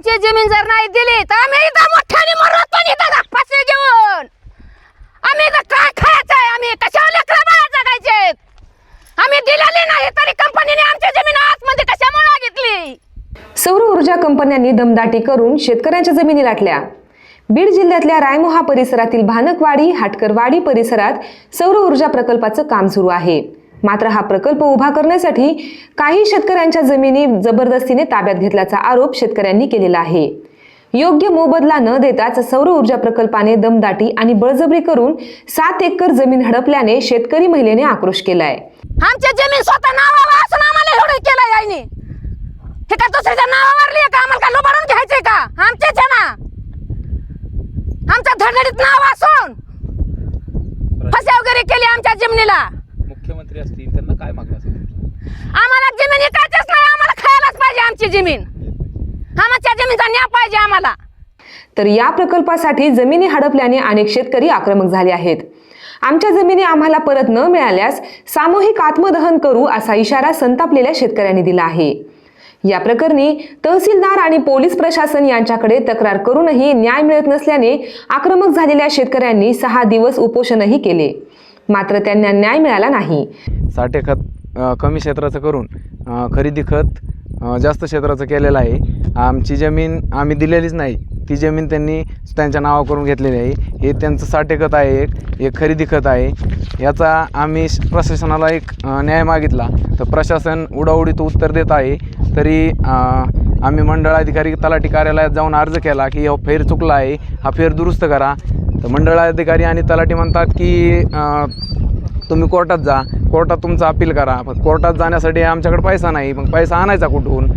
आमची जमीन जर नाही दिली तर आम्ही इथं मोठ्याने मरत पण इथं फाशी घेऊन आम्ही इथं काय खायचं आहे? आम्ही कशावर लेकरं बाळा जगायचे आम्ही दिलेली नाही तरी कंपनीने आमची जमीन आतमध्ये कशामुळे मागितली? सौर ऊर्जा कंपन्यांनी दमदाटी करून शेतकऱ्यांच्या जमिनी लाटल्या. बीड जिल्ह्यातल्या रायमोहा परिसरातील भानकवाडी हाटकरवाडी परिसरात सौर ऊर्जा प्रकल्पाचं काम सुरू आहे. मात्र हा प्रकल्प उभा करण्यासाठी काही शेतकऱ्यांच्या जमिनी जबरदस्तीने ताब्यात घेतल्याचा आरोप शेतकऱ्यांनी केलेला आहे. योग्य मोबदला न देताच सौर ऊर्जा प्रकल्पाने दमदाटी आणि बळजबरी करून सात एकर जमीन हडपल्याने शेतकरी महिलेने आक्रोश केलाय. आमच्या जमीन स्वतः नावावर असून आम्हाला एवढं केलं यायने हे का दुसऱ्याच्या नावावर का? आम्हाला का लोबाडून घ्यायचंय का? आमचेच आहे ना. आमच्या धडधडीत नाव असून फसा वगैरे केली आमच्या जमिनीला. मुख्यमंत्री असतील त्यांना काय मागणं असेल तुमचं? आम्हाला जमीन विकायचीच नाही आम्हाला खायलाच पाहिजे आमची जमीन. आमच्या जमीनचा न्याय पाहिजे आम्हाला. तर या प्रकल्पासाठी जमिनी हडपल्याने अनेक शेतकरी आक्रमक झाले आहेत. आमच्या जमिनी आम्हाला परत न मिळाल्यास सामूहिक आत्मदहन करू असा इशारा संतापलेल्या शेतकऱ्यांनी दिला आहे. या प्रकरणी तहसीलदार आणि पोलीस प्रशासन यांच्याकडे तक्रार करूनही न्याय मिळत नसल्याने आक्रमक झालेल्या शेतकऱ्यांनी सहा दिवस उपोषणही केले. मात्र त्यांना न्याय मिळाला नाही. साठे खत कमी क्षेत्राचं करून खरेदी खत जास्त क्षेत्राचं केलेलं आहे. आमची जमीन आम्ही दिलेलीच नाही. ती जमीन त्यांनी त्यांच्या नावा करून घेतलेली आहे. हे त्यांचं साठे खत आहे एक एक खरेदी खत आहे. याचा आम्ही प्रशासनाला एक न्याय मागितला. तर प्रशासन उडाउडीत उत्तर देत आहे. तरी आम्ही मंडळ अधिकारी तलाठी कार्यालयात जाऊन अर्ज केला की हा फेर चुकला आहे. हा फेर दुरुस्त करा. तर मंडळाधिकारी आणि तलाठी म्हणतात की तुम्ही कोर्टात जा. कोर्टात तुमचं अपील करा. पण कोर्टात जाण्यासाठी आमच्याकडे पैसा नाही. मग पैसा आणायचा कुठून?